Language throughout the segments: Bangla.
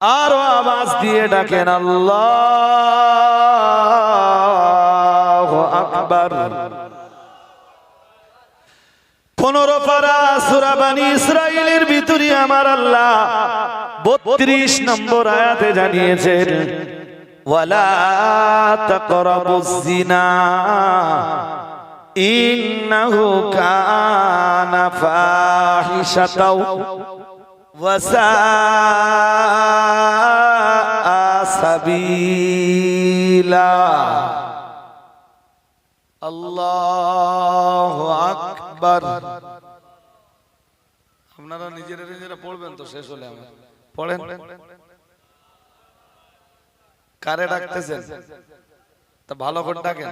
আরও আওয়াজ দিয়ে ডাকেন, আল্লাহ আকবার। পনেরো পারা সুরাবানি ইসরায়েলের ভিতরে আমার আল্লাহ বত্রিশ নম্বর আয়াতে জানিয়েছেন, ওয়ালা তাকরাবুজ ফাহিশাতাও সাবিলা। আল্লাহু আকবার। আপনারা নিজেরা নিজেরা পড়বেন তো শেষ হলে আমার। পড়েন। কারে ডাকতেছেন? তা ভালো করে ডাকেন।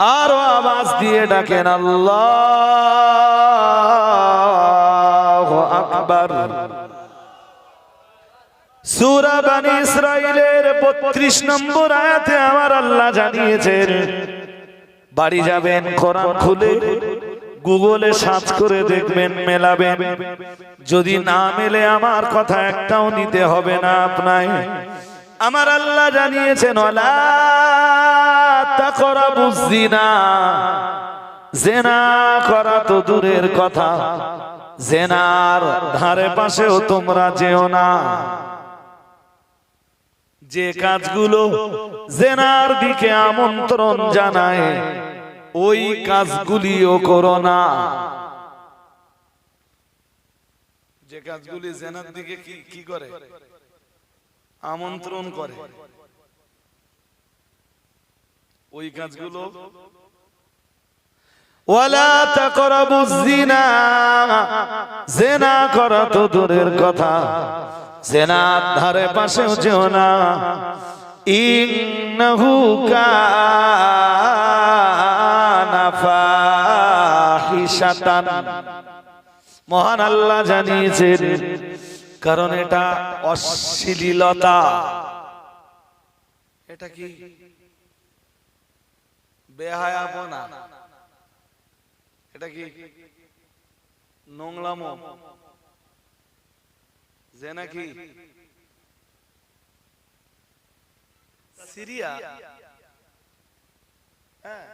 আরও আওয়াজ দিয়ে ডাকেন আল্লাহ। ইসরাইলের 32 নম্বর আয়াতে আমার আল্লাহ জানিয়েছেন, বাড়ি যাবেন খুলে গুগলে সার্চ করে দেখবেন, মেলাবেন। যদি না মেলে আমার কথা একটাও নিতে হবে না আপনায় আমার আল্লাহ জানিয়েছেন ওলা তাকরাবুজ জিনা। জেনা করা তো দূরের কথা। জেনার ধারে পাশেও তোমরা যেও না। যে কাজগুলো জেনার দিকে আমন্ত্রণ জানায়, ওই কাজগুলিও করো না। যে কাজগুলি জেনার দিকে কি করে? আমন্ত্রণ করে। ওই কাজগুলো ওয়ালা কথা। জেনার ধারে না। মহান আল্লাহ জানিয়েছেন কারণ এটা অশ্লীলতা। এটা কি বেহায়াপনা? এটা কি? নোংলামো। যে নাকি সিরিয়া। হ্যাঁ,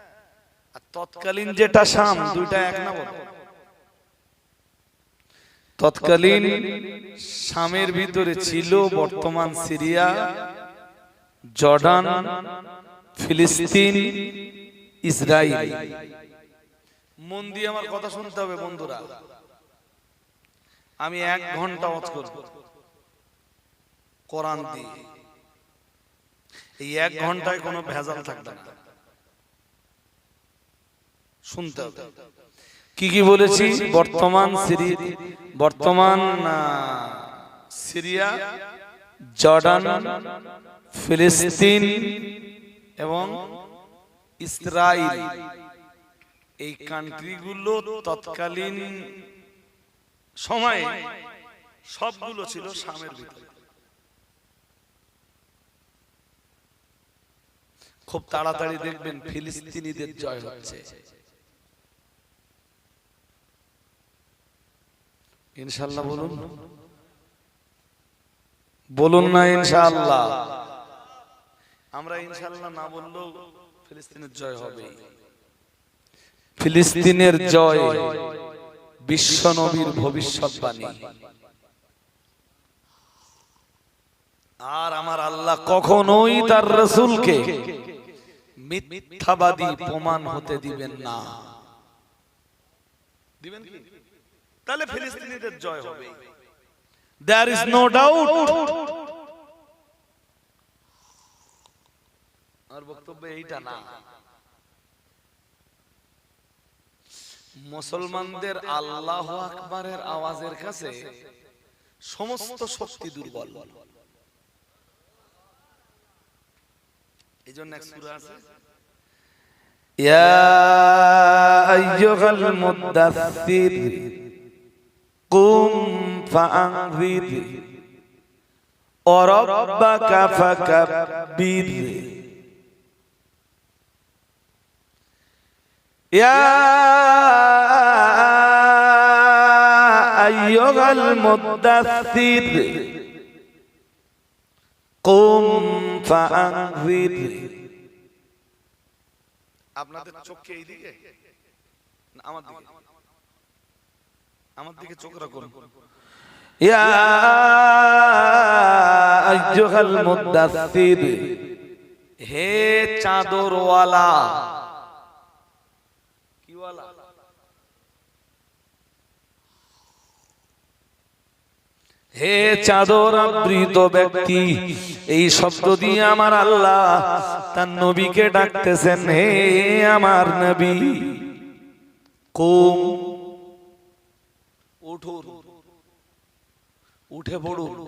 আর তৎকালীন যেটা শাম দুইটা এক না বলো তৎকালীন শামের ভিতরে ছিল বর্তমান সিরিয়া। জর্ডান ফিলিস্তিন ইসরায়েল মন দিয়ে আমার কথা শুনতে হবে বন্ধুরা। আমি এক ঘণ্টা ওয়াজ করব। কোরআন দিয়ে। এই এক ঘন্টায় কোনো ভেজাল থাকবে না। শুনতে হবে। কি কি বলেছি? বর্তমান সিরি বর্তমান সিরিয়া জর্ডান ফিলিস্তিন এবং ইসরায়েল এই কান্ট্রিগুলো তৎকালীন সময়ে সবগুলো ছিল শামের ভিতরে। খুব তাড়াতাড়ি দেখবেন ফিলিস্তিনিদের জয় হচ্ছে। ইনশাল্লাহ বলুন। বলুন। না ইনশাল্লাহ আমরা ইনশাল্লাহ না বললেও ফিলিস্তিনের জয় হবে ফিলিস্তিনের জয়, বিশ্ব নবীর ভবিষ্যৎবাণী। আর আমার আল্লাহ কখনোই তার রসুলকে মিথ্যাবাদী প্রমাণ হতে দিবেন না। দিবেন কি? তাহলে ফিলিস্তিনিদের জয় হবে। দেয়ার ইজ নো ডাউট আর বক্তব্য এইটা না। মুসলমানদের আল্লাহ আকবারের আওয়াজের কাছে সমস্ত শক্তি দুর্বল এই জন্য এক সূরা আছে ইয়া আইয়ুহাল মুদাথথির কুম ফাআনযির وربك فكبر আইয়ুহাল মুদ্দাসসির কুম ফাআনজির আপনাদের চোখ কি এইদিকে? না, আমার দিকে। আমার দিকে চোখ রাখুন। ইয়া আইয়ুহাল মুদ্দাসসির হে চাদরওয়ালা কি ওয়ালা হে চাদর আবৃত ব্যক্তি এই শব্দ দিয়ে আমার আল্লাহ তার নবীকে ডাকতেছেন হে আমার নবী। কুম। উঠুন উঠে পড়ুন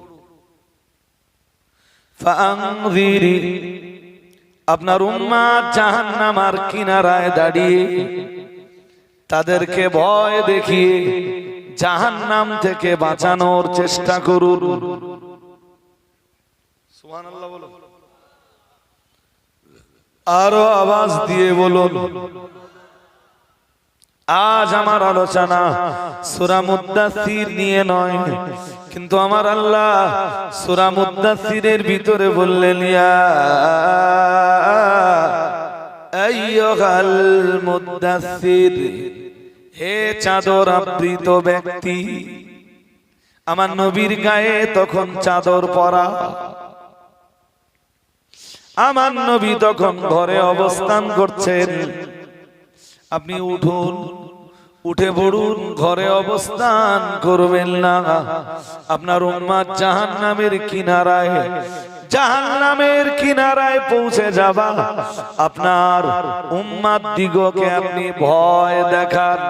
আপনার উম্মা জাহান্নামার কিনারায় দাঁড়িয়ে তাদেরকে ভয় দেখিয়ে জাহান্নাম থেকে বাঁচানোর চেষ্টা করুন। আরও আওয়াজ দিয়ে বলুন। আজ আমার আলোচনা সুরা মুদাসির নিয়ে নয় কিন্তু আমার আল্লাহ সুরা মুদাসিরের ভিতরে বললেন ইয়া আইয়ুহাল হে চাদর আবৃত ব্যক্তি, আমার নবীর গায়ে তখন চাদর পরা। আমার নবী তখন ঘরে অবস্থান করছেন। আপনি উঠুন, উঠে পড়ুন, ঘরে অবস্থান করবেন না। আপনার উম্মাদ জাহান নামের কিনারায় জাহান নামের কিনারায় পৌঁছে যাবা। আপনার উম্মাদ দিগকে আপনি ভয় দেখান।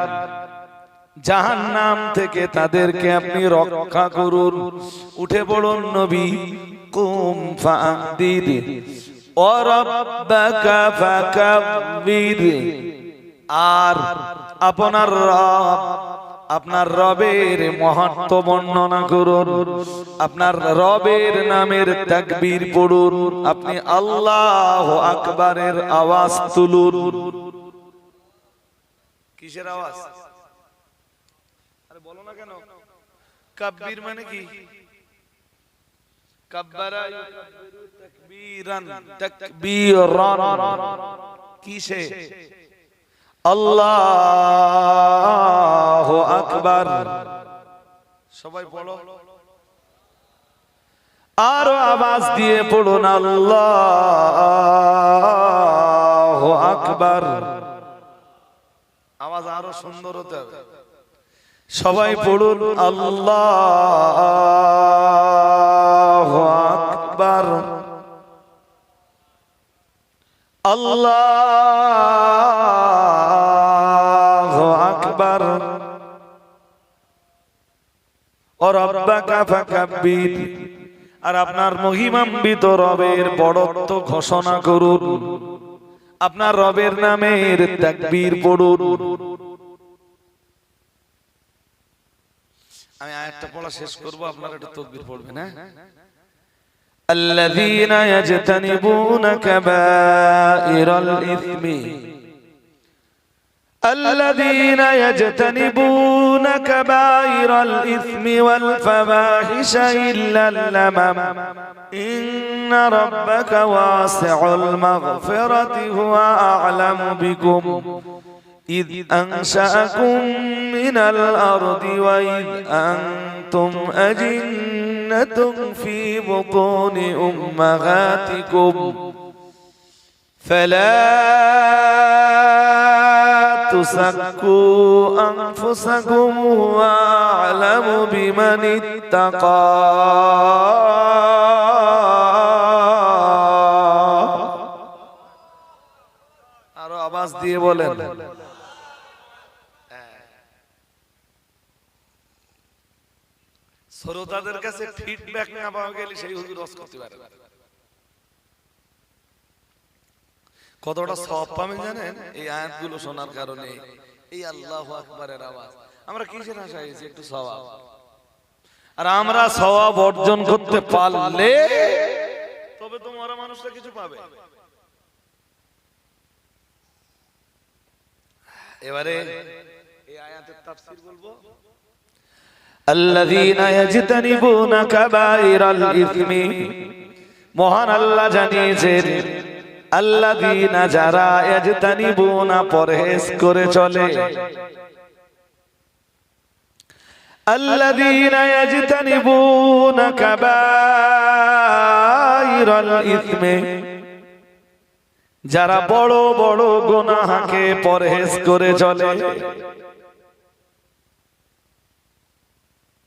জাহান নাম থেকে তাদেরকে আপনি রক্ষা করুন। উঠে পড়ুন নবী, কুম ফাকাব্বির। আর আপনার রব আপনার রবের মহত্ব বর্ণনা করুন। আপনার রবের নামের তাকবীর পড়ুন। আপনি আল্লাহ আকবারের আওয়াজ তুলুন। কিসের আওয়াজ? আরে বলো না কেন? কাব্বির মানে কি? কাব্বারা তাকবীরান তাকবীরান। কিসে? আল্লাহু আকবার। সবাই পড়ো আরও আওয়াজ দিয়ে পড়ুন আল্লাহ আকবার। আওয়াজ আরও সুন্দর হতে হবে। সবাই পড়ুন আল্লাহ আকবার। আল্লাহ আর আপনার মহিমান্বিত রবের বড়ত্ব ঘোষণা করুন আপনার রবের নামের তাকবীর পড়ুন আমি আয়াতটা পড়া শেষ করব আপনারা একটু তাকবীর পড়বেন হ্যাঁ الذين يجتنبون كبائر الإثم الذين يجتنبون كبائر الإثم والفواحش إلا اللمم. إن ربك واسع المغفرة هو أعلم بكم. إذ أنشأكم من الأرض وإذ أنتم أجنة في بطون أمهاتكم. فلا تزكوا أنفسكم هو أعلم بمن اتقى আরো আওয়াজ দিয়ে বলেন শ্রোতাদের কাছে ফিডব্যাক না পাওয়া গেলে সেই হুজুর রস করতে পারে কতটা সব পাবেন জানেন? এই আয়াতগুলো শোনার কারণে এই আল্লাহ আকবারের আওয়াজ। আমরা কিসের আশা হয়েছি একটু সওয়াব। আর আমরা সওয়াব অর্জন করতে পারলে তবে তো মরা মানুষরা কিছু পাবে। এবারে এই আয়াতের তাফসীর বলব। আল্লাযীনা ইয়াজতানিবুনা কাবাইরাল ইসমি। মহান আল্লাহ জানিয়েছেন আল্লাযীনা যারা ইয়াজতানিবুনা পরহেজ করে চলে الذين يجتنبون كبائر الإثم যারা বড় বড় গুনাহকে পরহেজ করে চলে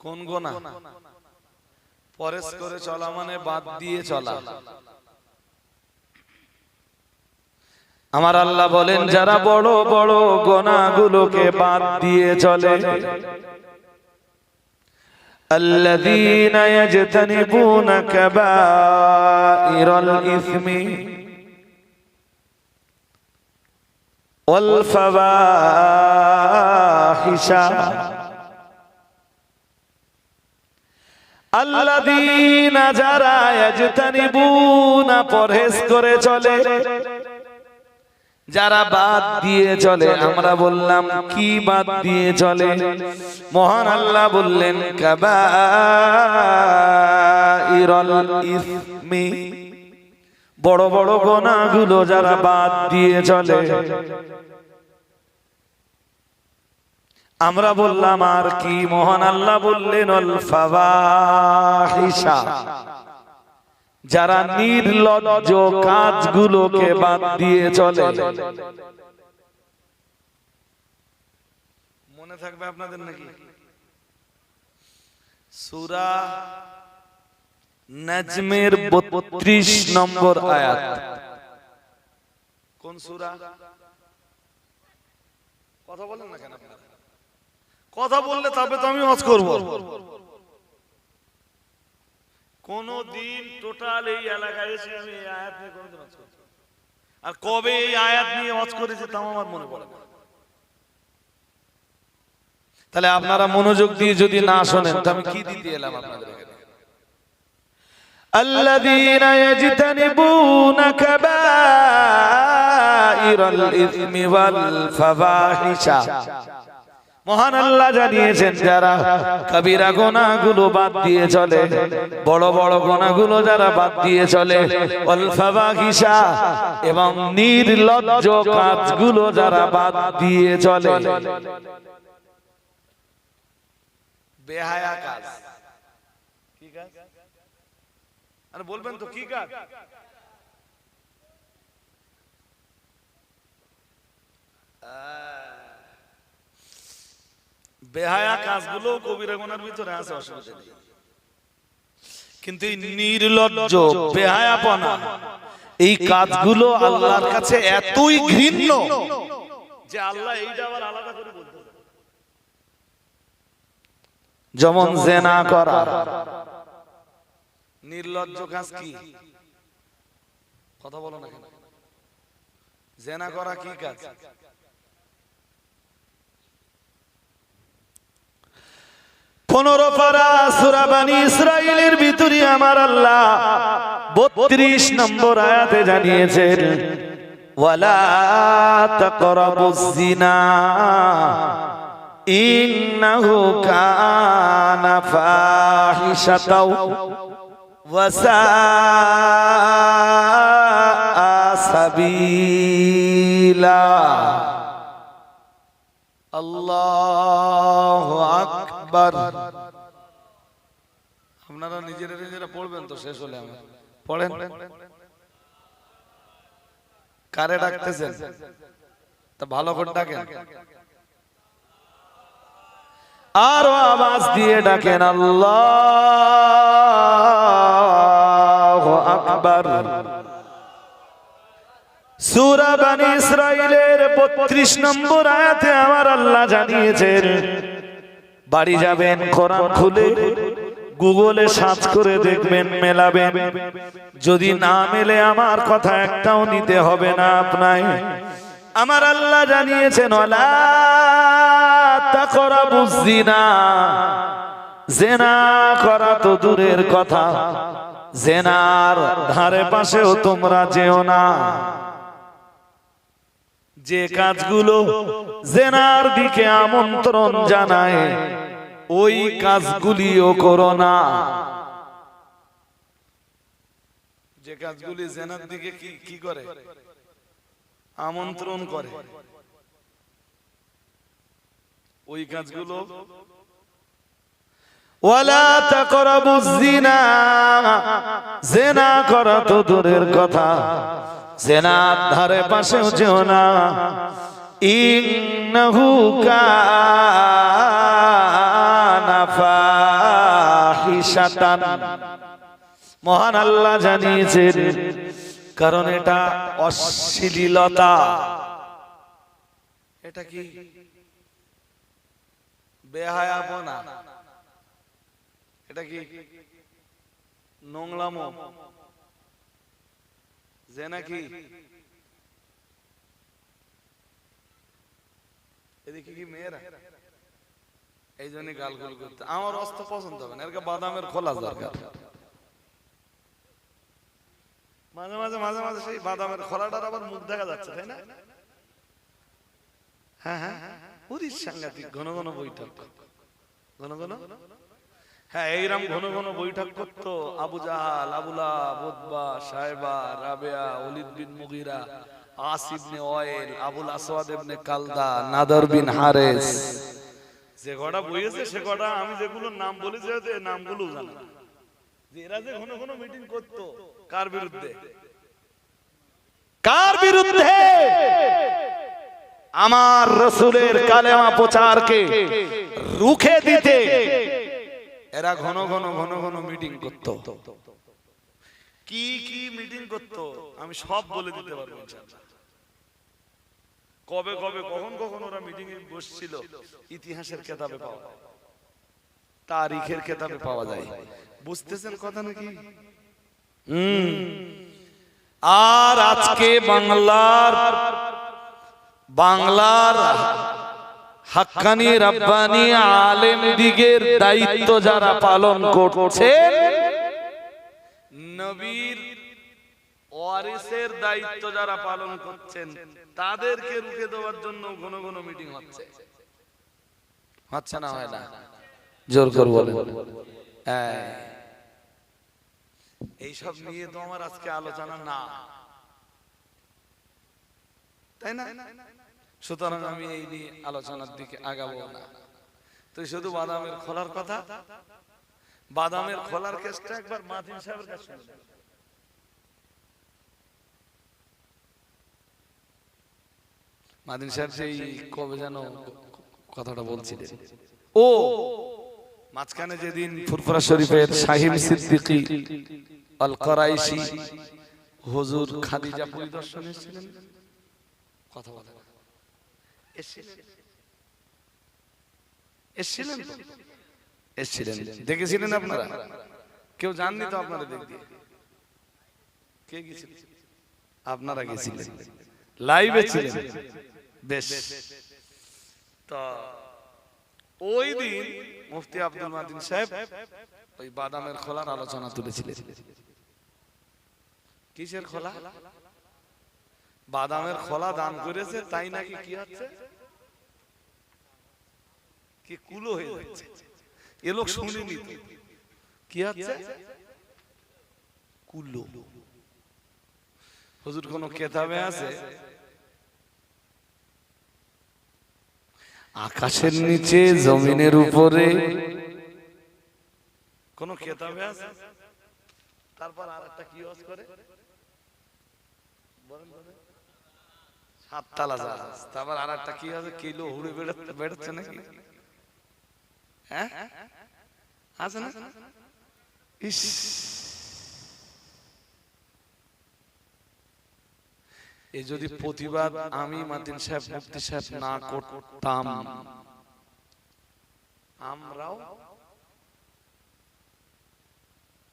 কোন গুনাহ পরহেজ করে চলা মানে বাদ দিয়ে চলা আমার আল্লাহ বলেন যারা বড় বড় গোনাগুলোকে বাদ দিয়ে চলে الذين يجتنبون كبائر الإثم والفواحش الذين যারা يجتنبون পরহেজ করে চলে যারা বাদ দিয়ে চলে, আমরা বললাম, কি বাদ দিয়ে চলে? মহান আল্লাহ বললেন ইসমি। বড় বড় গোনাগুলো যারা বাদ দিয়ে চলে। আমরা বললাম, আর কি? মহান আল্লাহ বললেন অল ফাওয়াহিশা। যারা নির্লজ্জ কাজগুলোকে বাদ দিয়ে চলে। মনে থাকবে আপনাদের নাকি? সুরা নাজমের বত্রিশ নম্বর আয়াত। কোন সুরা? কথা বলেন না কেন আপনারা? কথা বললে তবে তো আমি ওয়াজ করব। কোন দিন টোটাল এই এলাকায় এসে আমি এই আয়াত নিয়ে কোনোদিন ওয়াজ করছি না। আর কবে এই আয়াত নিয়ে ওয়াজ করেছে তাও আমার মনে পড়ে না। তাহলে আপনারা মনোযোগ দিয়ে যদি না শোনেন তো আমি কি দিতে এলাম আপনাদের এখানে الذين يجتنبون كبائر الإثم والفواحش মহান আল্লাহ জানিয়েছেন যারা কবিরা গোনাগুলো বাদ দিয়ে চলে, বড় বড় গোনাগুলো যারা বাদ দিয়ে চলে এবং নির্লজ্জ কাজগুলো যারা বাদ দিয়ে চলে। বেহায়া কাজ। কি কাজ? আরে বলবেন তো, কি কাজ? বেহায়া কাজগুলো কবিরা গুনার ভিতরে আছে অসুবিধা নেই। কিন্তু এই নির্লজ্জ বেহায়াপনা এই কাজগুলো আল্লাহর কাছে এতই ঘৃণ্য যে আল্লাহ এইটা আবার আলাদা করে বলতে যেমন জেনা করা। নির্লজ্জ কাজ কি? কথা বলো না কেন? জেনা করা কি কাজ? পনেরো পারা সুরাবানি ইসরায়েলের ভিতরে আমার আল্লাহ বত্রিশ নম্বর আয়াতে জানিয়েছেন ওয়ালা তাকরাবুজ সাবিলা। আপনারা নিজেরা নিজেরা পড়বেন তো, শেষ হলে আমার। পড়েন। কারে ডাকতেছেন? তা ভালো করে ডাকেন। আরও আওয়াজ দিয়ে ডাকেন, আল্লাহ আকবার। সূরা বানি ইসরাইলের 32 নম্বর আয়াতে আমার আল্লাহ জানিয়েছেন বাড়ি যাবেন কোরআন খুলে গুগলে সার্চ করে দেখবেন মেলাবেন। যদি না মেলে আমার কথা একটাও নিতে হবে না আপনায় আমার আল্লাহ জানিয়েছেন ওয়ালা তাকরাবুজ জিনা জেনা করা তো দূরের কথা। জেনার ধারে পাশেও তোমরা যেও না। যে কাজগুলো জেনার দিকে আমন্ত্রণ জানায় ওই কাজগুলিও করো না। যে কাজগুলি জেনার দিকে কি কি করে? আমন্ত্রণ করে। ওই কাজগুলো ওয়ালা তাকরাবু জিনা জেনা করা তো দূরের কথা। জেনার ধারে পাশেও যেও না। ইন্নাহু কানা মহান আল্লাহ জানিয়েছেন, কারণ এটা অশ্লীলতা। এটা কি এটা কি নোংলামো যে নাকি? এদিকে কি মেয়েরা? এই জন্য গালগুল করতে আমার অস্ত পছন্দ হবে না এরকে বাদামের খোলা দরকার। মাঝে মাঝে মাঝে মাঝে সেই বাদামের খোলাটার আবার মুখ দেখা যাচ্ছে তাই না? হ্যাঁ হ্যাঁ। পুরীর সাংঘাতিক ঘন ঘন বৈঠক। ঘন ঘন? হ্যাঁ এইরকম ঘন ঘন বৈঠক করতো আবু জাহাল আবুলা বুদবা সাহেবা রাবেয়া বিন মুগিরা আসিব নে ওয়েল আবুল আসওয়াদ ইবনে কালদা নাদর বিন হারেস। যে কটা বইয়েছে সে কটা আমি যেগুলো নাম বলেছি এই নামগুলো জানা। যে এরা যে ঘন ঘন মিটিং করতো কার বিরুদ্ধে? কার বিরুদ্ধে? আমার রসুলের কালেমা প্রচারকে রুখে দিতে এরা ঘন ঘন ঘন ঘন মিটিং করত। কি কি মিটিং করত? আমি সব বলে দিতে পারব কবে কবে, কখন কখন ওরা মিটিং এ বসছিল, ইতিহাসের কেতাবে পাওয়া যায়। তারিখের কেতাবে পাওয়া যায়। বুঝতেছেন কথা নাকি? হুম। আর আজকে বাংলার বাংলার হাক্কানি রাব্বানি আলেম দিগের দায়িত্ব যারা পালন করছে। নবীর ওয়ারিসের দায়িত্ব যারা পালন করছেন, তাদেরকে রুখে দেওয়ার জন্য ঘন ঘন মিটিং হচ্ছে। হচ্ছে না হয় না? জোর করে বলেন। হ্যাঁ। এইসব নিয়ে তো আমার আজকে আলোচনা না। তাই না? সুতরাং আমি এই নিয়ে আলোচনার দিকে আগাবো না। তো শুধু বাদামের খোলার কথা? বাদামের খোলার কেসটা একবার মাতিন সাহেবের কাছে মাদিন সাহেব সেই কবে যেন কথাটা বলছিলেন। ও, মাঝখানে যেদিন ফুরফুরা শরীফের শাহিম সিদ্দিকী আল করাইশি হুজুর খাদিজা পরিদর্শনে এসেছিলেন। কথা বলে না। এসেছিলেন এসেছিলেন দেখেছিলেন আপনারা কেউ জাননি তো আপনারা দেখতে কে গেছিলেন আপনারা গেছিলেন লাইভে ছিলেন বেশ তা ওই দিন মুফতি আব্দুল মাদিন সাহেব ওই বাদামের খোলার আলোচনা তুলেছিলেন। কিসের খোলা? বাদামের খোলা দান করেছে তাই নাকি কি হচ্ছে? কি কুলো হয়ে যাচ্ছে। এ লোক শুনিনি। কি হচ্ছে? কুলো। হুজুর কোন কেতাবে আছে? আকাশের নিচে জমিনের উপরে। কোন কেতাবে আছে? তারপর আর একটা কি করে? বলেন, হ্যাঁ? যদি প্রতিবাদ আমি মাতিন সাহেব, মুফতি সাহেব না করতাম। আমরাও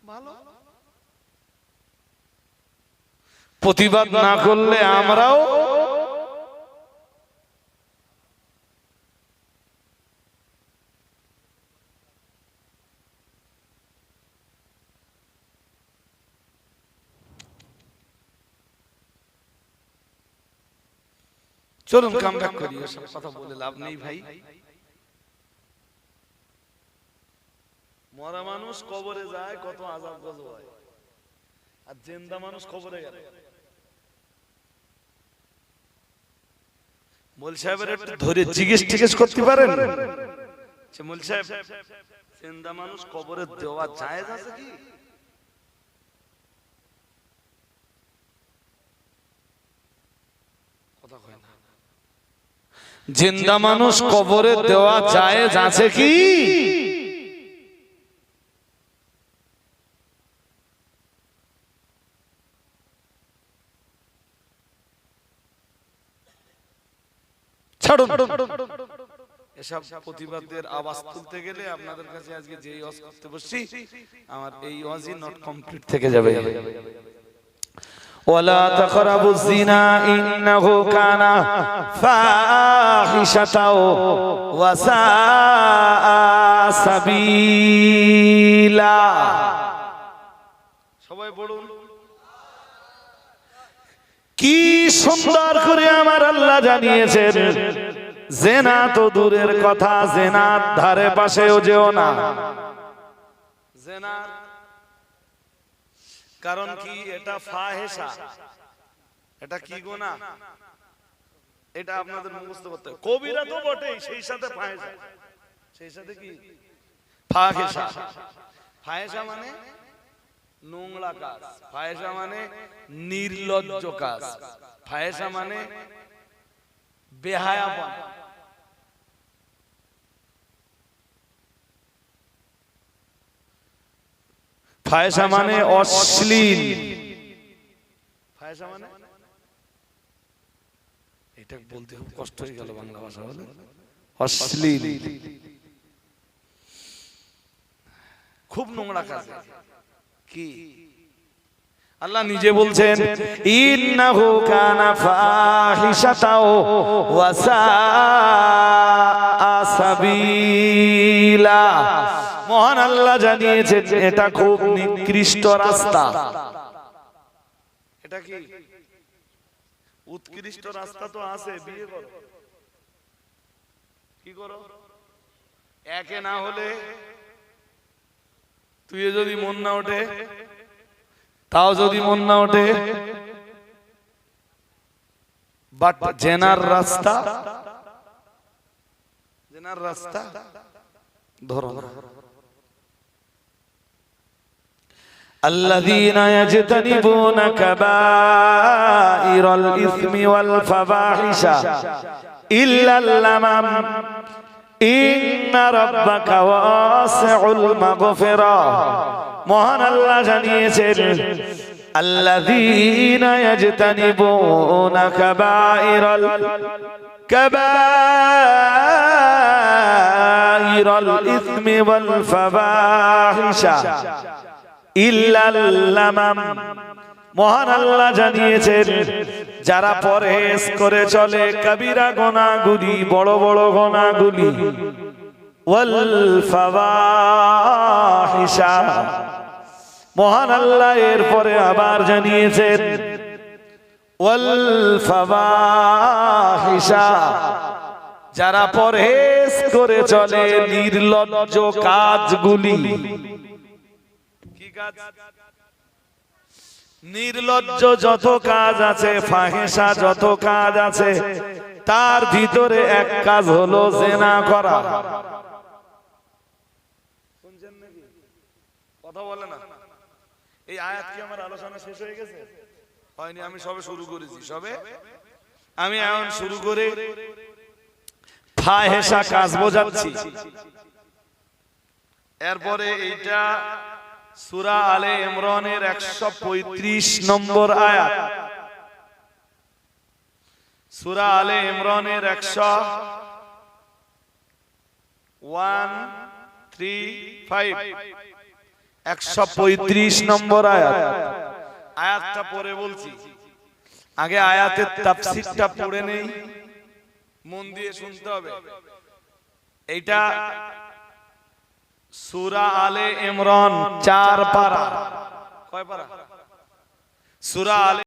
ভালো। প্রতিবাদ না করলে আমরাও চলুন কাম ব্যাক করি ওসব কথা বলে লাভ নেই ভাই। মরা মানুষ কবরে যায় কত আজাব গজব হয়। আর জেন্দা মানুষ কবরে গেল। মোল সাহেবের একটু ধরে জিজ্ঞেস টিজ্ঞেস করতে পারেন? যে মোল সাহেব জেন্দা মানুষ কবরে দেওয়া যায় আছে কি? কথা কয় না। জিন্দা মানুষ কবরে দেওয়া যায় আছে কি? এসব প্রতিবাদের আওয়াজ তুলতে গেলে আপনাদের কাছে আজকে ওয়াজ করতে বসছি, আমার এই ওয়াজই নট কমপ্লিট থেকে যাবে। ولا تقربوا الزنا إنه كان فاحشة وساء سبيلا সবাই পড়ুন কি সুন্দর করে আমার আল্লাহ জানিয়েছেন জেনা তো দূরের কথা জেনার ধারে পাশেও যেও না জেনা কারণ কি এটা ফাহেসা এটা কি গোনা এটা আপনাদের মুখস্থ করতে কবিরা তো বটেই সেই সাথে ফাহেসা সেই সাথে কি? ফাহেসা ফাহেসা মানে নোংরা কাজ। ফাহেসা মানে নির্লজ্জ কাজ। ফাহেসা মানে বেহায়াপন। ফায়সা মানে অশ্লীল। ফায়সা মানে এটা বলতে খুব কষ্ট হয়ে গেল বাংলা ভাষা বলে। অশ্লীল। খুব নোংরা কাজ। কি? আল্লাহ নিজে বলছেন ইন্নাহু কানা ফাহিশাতাও ওয়া সাআ সাবিলা। মহান আল্লাহ জানিয়েছেন, এটা খুব নিকৃষ্ট রাস্তা। এটা কি? উৎকৃষ্ট রাস্তা তো আছে, বিয়ে করো। কি করো? একে না হলে তুই যদি মন না ওঠে, তাও যদি মন না ওঠে বাট জেনার রাস্তা জেনার রাস্তা, ধরো الذين يجتنبون كبائر الإثم والفواحش إلا اللمم إن ربك واسع المغفرة মহান আল্লাহ জানিয়েছেন الذين يجتنبون كبائر كبائر الإثم والفواحش মহান আল্লাহ জানিয়েছেন, যারা পরেশ করে চলে কবিরা গোনাগুলি, বড় বড় গোনাগুলি। ওয়াল মহান আল্লাহ এরপরে আবার জানিয়েছেন যারা পরেশ করে চলে নির্লজ্জ কাজগুলি নির্লজ্জ যত কাজ আছে ফাহেসা যত কাজ আছে, তার ভিতরে এক কাজ হলো জেনা করা। কথা বলে না। এই আয়াত কি আমার আলোচনা শেষ হয়ে গেছে? হয়নি, আমি সবে শুরু করেছি। সবে? আমি এখন শুরু করে ফাহেসা কাজ বোঝাচ্ছি। এরপরে এইটা সুরা আলে ইমরানের একশো পঁয়ত্রিশ নম্বর আয়াত। সুরা আলে ইমরানের একশো ওয়ান থ্রি ফাইভ। একশো পঁয়ত্রিশ নম্বর আয়াত। আয়াতটা পরে বলছি। আগে আয়াতের তাফসিরটা পড়ে নেই। মন দিয়ে শুনতে হবে। এইটা সুরা আলে ইমরান চার পারা। কয় পারা? সুরা আলে